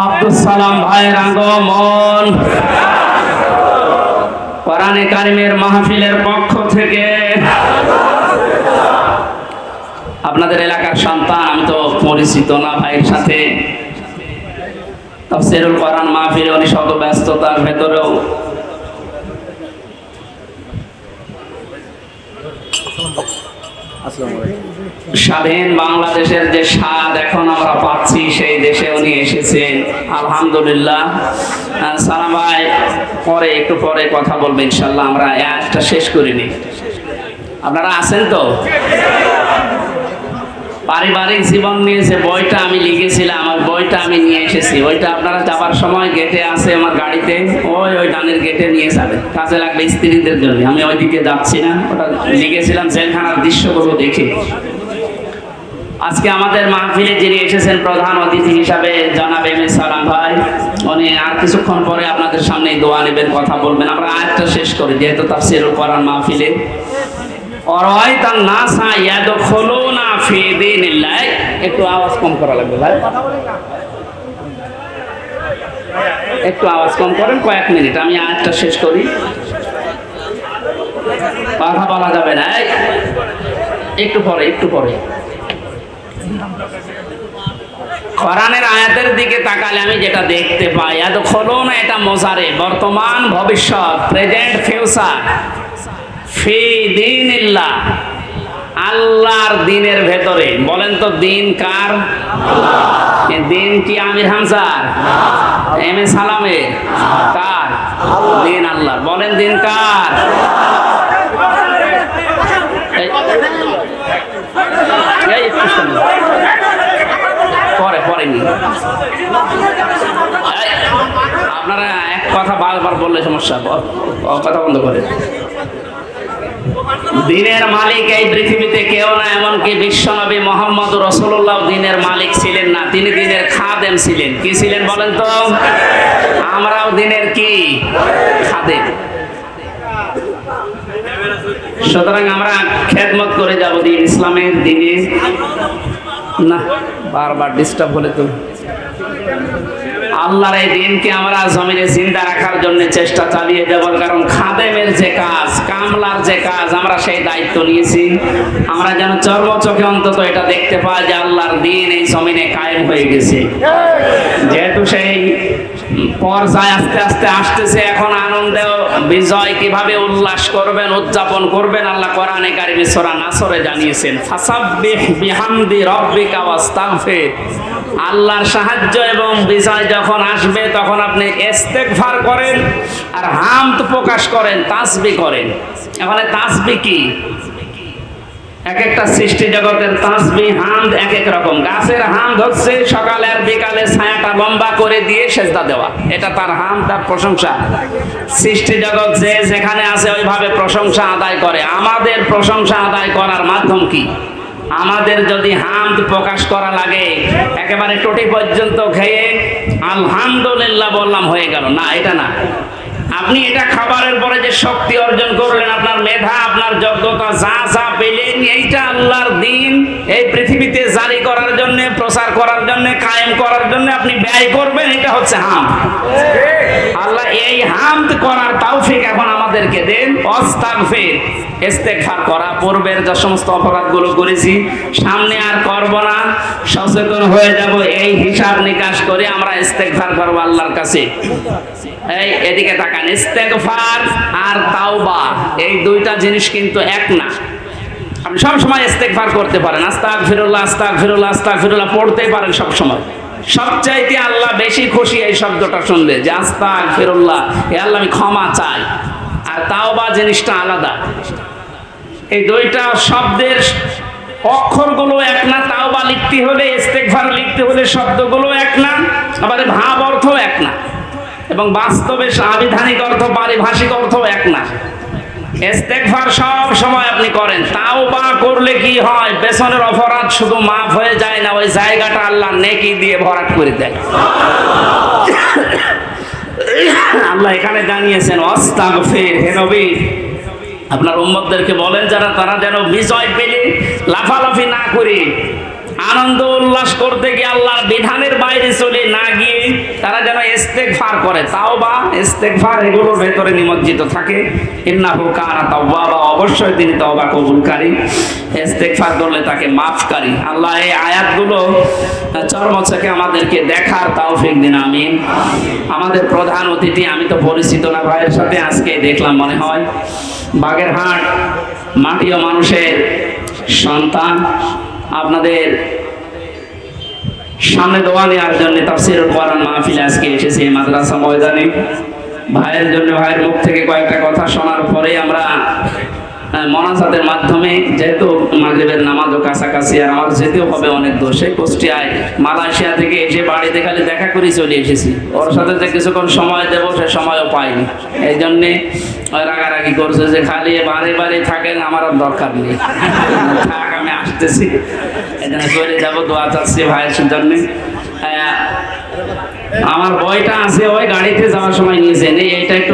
আব্দুল সালাম ভাইয়ের আগমন। কোরআনে কারিমের মাহফিলের পক্ষ থেকে। আপনাদের এলাকার সন্তান, আমি তো পরিচিত না ভাইয়ের সাথে। তাফসিরুল কোরআন মাহফিলে উনি শত ব্যস্ততার ভেতরেও। স্বাধীন বাংলাদেশের যে স্বাদ এখন আমরা পাচ্ছি, সেই দেশে উনি এসেছেন। আলহামদুলিল্লাহ। সালামাই পরে, একটু পরে কথা বলব ইনশাল্লাহ, আমরা একটা শেষ করিনি আপনারা আছেন তো? পারিবারিক জীবন নিয়ে যে বইটা আমি লিখেছিলাম আমার বইটা আমি নিয়ে এসেছি। ওইটা আপনারা যাবার সময় গেটে আছে আমার গাড়িতে, ওই ওই ডানের গেটে নিয়ে যাবে। কাজে লাগবে স্ত্রীদের জন্য। আমি ওইদিকে যাচ্ছি না। ওটা লিখেছিলাম জেলখানার দৃশ্যগুলো দেখে। আজকে আমাদের মাহফিলে যিনি এসেছেন প্রধান অতিথি হিসাবে, জনাব এম এস সালাম ভাই, উনি আর কিছুক্ষণ পরে আপনাদের সামনে দোয়া নেবেন, কথা বলবেন। আমরা আয়াতটা শেষ করি, যেহেতু তাফসিরুল কোরআন মাহফিলে। অরয়তা নাসা ইয়াদখুলুনা ফি একটু আওয়াজ কম করা লাগবে ভাই। একটু আওয়াজ কম করেন, কয়েক মিনিট, আমি আয়াতটা শেষ করি। কথা বলা যাবে না একটু পরে একটু পরে। কোরআনের আয়াতের দিকে তাকালে আমি যেটা দেখতে পাই এত খোলো না এটা মজারে, বর্তমান, ভবিষ্যৎ প্রেজেন্ট ফিউচার ফি দিন আল্লাহর দিনের ভেতরে। বলেন তো দিন কার? দিন কি আমির হামসার এম এ সালামের? কার? দিন আল্লাহ বলেন দিন কার। পরে পরে এই, আপনারা এক কথা বারবার বললে সমস্যা কথা বন্ধ করে। দিনের মালিক এই পৃথিবীতে কেউ না, এমনকি বিশ্বনবী মোহাম্মদ রসুল্লাহ দিনের মালিক ছিলেন না, তিনি দিনের খাদেম ছিলেন। কি ছিলেন বলেন তো? আমরাও দিনের কি? খাদেম। সুতরাং আমরা খেদমত করে যাব দিন ইসলামের দিনে। না, বারবার ডিস্টার্ব হলে তো আল্লাহর এই দিনকে আমরা জমিনে জিন্দা রাখার জন্য চেষ্টা চালিয়ে যাব, কারণ খাদেমের যে কাজ, কামলার যে কাজ আমরা সেই দায়িত্ব নিয়েছি। আমরা যেন চর্ম চোখে অন্তত এটা দেখতে পাই যে আল্লাহর দিন এই জমিনে কায়েম হয়ে গেছে। যেহেতু সেই পর্যায়ে আস্তে আস্তে আসতেছে, এখন আনন্দে, বিজয় কীভাবে উল্লাস করবেন, উদযাপন করবেন, আল্লাহ কোরআনে কারিমে সূরা নাসরে জানিয়েছেন, ফাসাব্বিহ বিহামদি রাব্বিকা ওয়াস্তাগফির। আল্লাহর সাহায্য এবং বিজয় যখন আসবে, তখন আপনি ইস্তেগফার করেন আর হামদ প্রকাশ করেন তাসবিহ করেন। এখানে তাসবিহ কি? এক একটা সৃষ্টি জগতের তাসবি, হামদ এক এক রকম। গাছের হামদ হচ্ছে সকালে আর বিকালে ছায়াটা লম্বা করে দিয়ে সেজদা দেওয়া। এটা তার হাম তার প্রশংসা। সৃষ্টি জগৎ যে যেখানে আছে, ওইভাবে প্রশংসা আদায় করে। আমাদের প্রশংসা আদায় করার মাধ্যম কি? আমাদের যদি হামদ প্রকাশ করা লাগে, একেবারে টোটি পর্যন্ত খেয়ে আলহামদুলিল্লাহ বললাম হয়ে গেল। না, এটা না। আপনি এটা খাবারের পরে যে শক্তি অর্জন করলেন, আপনার মেধা, আপনার যোগ্যতা, যা যা পেলেন, এইটা আল্লাহর দিন, এই পৃথিবীতে জারি করার জন্য, প্রচার করার জন্য, কায়েম করার জন্য আপনি ব্যয় করবেন, এটা হচ্ছে হাম আমাদেরকে দেন। অস্তাগফির, ইস্তেগফার করা। পূর্বের যে সমস্ত অপরাধগুলো করেছি, সামনে আর করব না। সচেতন হয়ে যাব, এই হিসাব নিকাশ করে আমরা ইস্তেগফার করব আল্লাহর কাছে। এই, এদিকে তাকান। ইস্তেগফার আর তাওবা, এই দুইটা জিনিস কিন্তু এক না। আপনি সব সময় ইস্তেগফার করতে পারেন। আস্তাক ফিরুল্লাহ আস্তাক ফিরুল্লাহ আস্তাক ফিরুল্লাহ পড়তেই পারেন সব সময়। সবচাইতে আল্লাহ বেশি খুশি এই শব্দটা শুনলে, যে আস্তাক ফিরুল্লাহ এ আল্লাহ আমি ক্ষমা চাই। আর তাওবা জিনিসটা আলাদা। এই দুইটা শব্দের অক্ষরগুলো এক না, তাওবা লিখতে হলে, ইস্তেগফার লিখতে হলে শব্দগুলো এক না, আবার ভাব অর্থ এক না। এবং বাস্তবে আবিধানিক অর্থ, পারিভাষিক অর্থ এক না। ইস্তেগফার সব সময় আপনি করেন। তাও বা করলে কি হয়? পেছনের অপরাধ শুধু মাফ হয়ে যায় না, ওই জায়গাটা আল্লাহ নেকি দিয়ে ভরাট করে দেয়। আল্লাহ এখানে জানিয়েছেন, অস্তাগফির হে নবী। আপনার উম্মতদেরকে বলেন যারা, তারা যেন বিজয় পেলে, লাফালাফি না করে আনন্দ উল্লাস করতে গিয়ে আল্লাহর বিধানের বাইরে চলে না গিয়ে তারা যেন ইস্তেগফার করে। তাও বা ইস্তেগফার এগুলোর ভেতরে নিমজ্জিত থাকে। ইন্নাহু কানা তাওয়াবা, অবশ্যই তিনি তওবা কবুলকারী। ইস্তেগফার করলে তাকে মাফকারী। আল্লাহ এই আয়াতগুলো চর্মচকে আমাদেরকে দেখার তৌফিক দিন, আমিন। আমাদের প্রধান অতিথি, আমি তো পরিচিত না, ভাইয়ের সাথে আজকে দেখলাম মনে হয়। বাগেরহাট মাটিও মানুষের সন্তান। আপনাদের সামনে দোয়া নেওয়ার জন্য তাফসিরুল কোরআন মাহফিল আজকে এসেছি, মাদ্রাসা ময়দানে। ভাইয়ের জন্য ভাইয়ের মুখ থেকে কয়েকটা কথা শোনার পরে আমরা মনাজাতের মাধ্যমে, যেহেতু মাগরিবের নামাজও কাছাকাছি, আর আমার যেতেও হবে অনেক দূর, সেই কুষ্টিয়ায়, মালয়েশিয়া থেকে এসে বাড়িতে খালি দেখা করে চলে এসেছি। ওর সাথে যে কিছুক্ষণ সময় দেবো, সে সময়ও পাইনি। এই জন্যে রাগারাগি করছে যে খালি বাড়ি বাড়ি থাকেন, আমার দরকার নেই। থাক। আসতেছি এখানে চলে যাব দোয়া চাচ্ছি ভাইয়ের জন্যে। আমার বইটা আছে, ওই গাড়িতে যাওয়ার সময় নিয়েছেন এইটা একটু